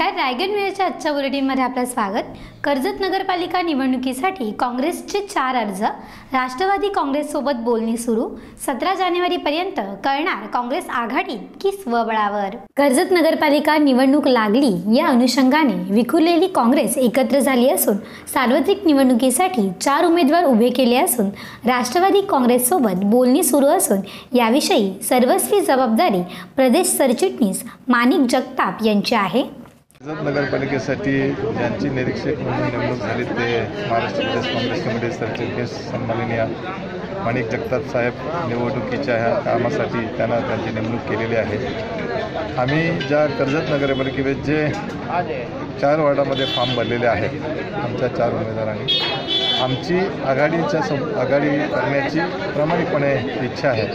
रायगड मेळच्या आजच्या बुलेटिनमध्ये आपलं स्वागत. कर्जत नगरपालिका निवडणुकीसाठी काँग्रेसचे चार अर्ज राष्ट्रवादी काँग्रेससोबत बोलणी सुरू सतरा जानेवारीपर्यंत कळणार काँग्रेस आघाडीत की स्वबळावर. कर्जत नगरपालिका निवडणूक लागली या अनुषंगाने विखुरलेली काँग्रेस एकत्र झाली असून सार्वत्रिक निवडणुकीसाठी चार उमेदवार उभे केले असून राष्ट्रवादी काँग्रेससोबत बोलणी सुरू असून याविषयी सर्वस्वी जबाबदारी प्रदेश सरचिटणीस माणिक जगताप यांची आहे. कर्जत नगरपालिकेसाठी ज्यांची निरीक्षक म्हणून नेमणूक झाली ते महाराष्ट्र प्रदेश काँग्रेस कमिटी सरचिटणीस सन्माननीय माणिक जगताप साहेब निवडणुकीच्या ह्या कामासाठी त्यांना त्यांची नेमणूक केलेली आहे. आम्ही ज्या कर्जत नगरपालिकेत जे चार वॉर्डामध्ये फॉर्म भरलेले आहेत आमच्या चार उमेदवारांनी आमची आघाडीच्या सं आघाडी करण्याची प्रामाणिकपणे इच्छा आहे.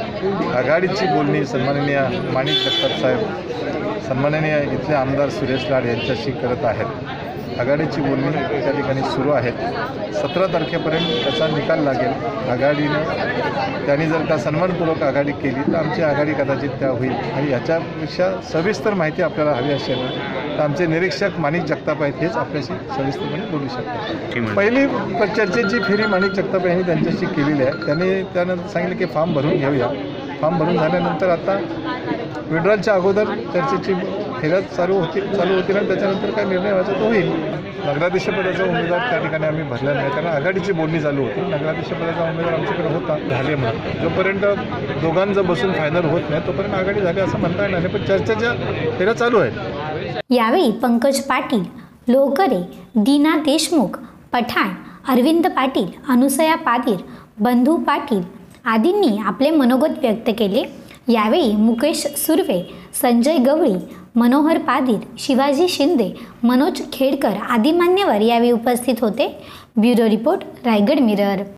आघाडीची बोलणी सन्माननीय माणिक जगताप साहेब सन्माननीय इथले आमदार सुरेश लाड यांच्याशी करत आहेत. आघाडीची बोलणी त्या ठिकाणी सुरू आहेत सतरा तारखेपर्यंत त्याचा निकाल लागेल. आघाडीनं त्यांनी जर का सन्मानपूर्वक आघाडी केली तर आमची आघाडी कदाचित त्या होईल. आणि याच्यापेक्षा सविस्तर माहिती आपल्याला हवी असेल तर आमचे निरीक्षक माणिक जगताप आहेत हेच आपल्याशी सविस्तरपणे बोलू शकतात. पहिली प- चर्चेची फेरी माणिक जगताप यांनी त्यांच्याशी केलेली आहे. त्यांनी त्यानं सांगितलं की फॉर्म भरून घेऊया. फॉर्म भरून झाल्यानंतर आता विड्रॉलच्या अगोदर चर्चेची फिरत चालू होती चालू होतील आणि त्याच्यानंतर काय निर्णय व्हायचा तो होईल. नगराध्यक्षपदाचा उमेदवार त्या ठिकाणी आम्ही भरला नाही. कारण आघाडीची बोलणी चालू होती. नगराध्यक्षपदाचा उमेदवार आमच्याकडे होता झाले म्हणून. जोपर्यंत दोघांचं बसून फायनल होत नाही तोपर्यंत आघाडी झाली असं म्हणता येणार नाही. पण चर्चेच्या फेऱ्या चालू आहेत यावेळी पंकज पाटील लोकरे दीना देशमुख पठाण अरविंद पाटील अनुसया पाटील बंधू पाटील आदींनी आपले मनोगत व्यक्त केले. यावेळी मुकेश सुर्वे संजय गवळी मनोहर पादीर शिवाजी शिंदे मनोज खेडकर आदी मान्यवर यावेळी उपस्थित होते. Bureau report Raigad Mirror.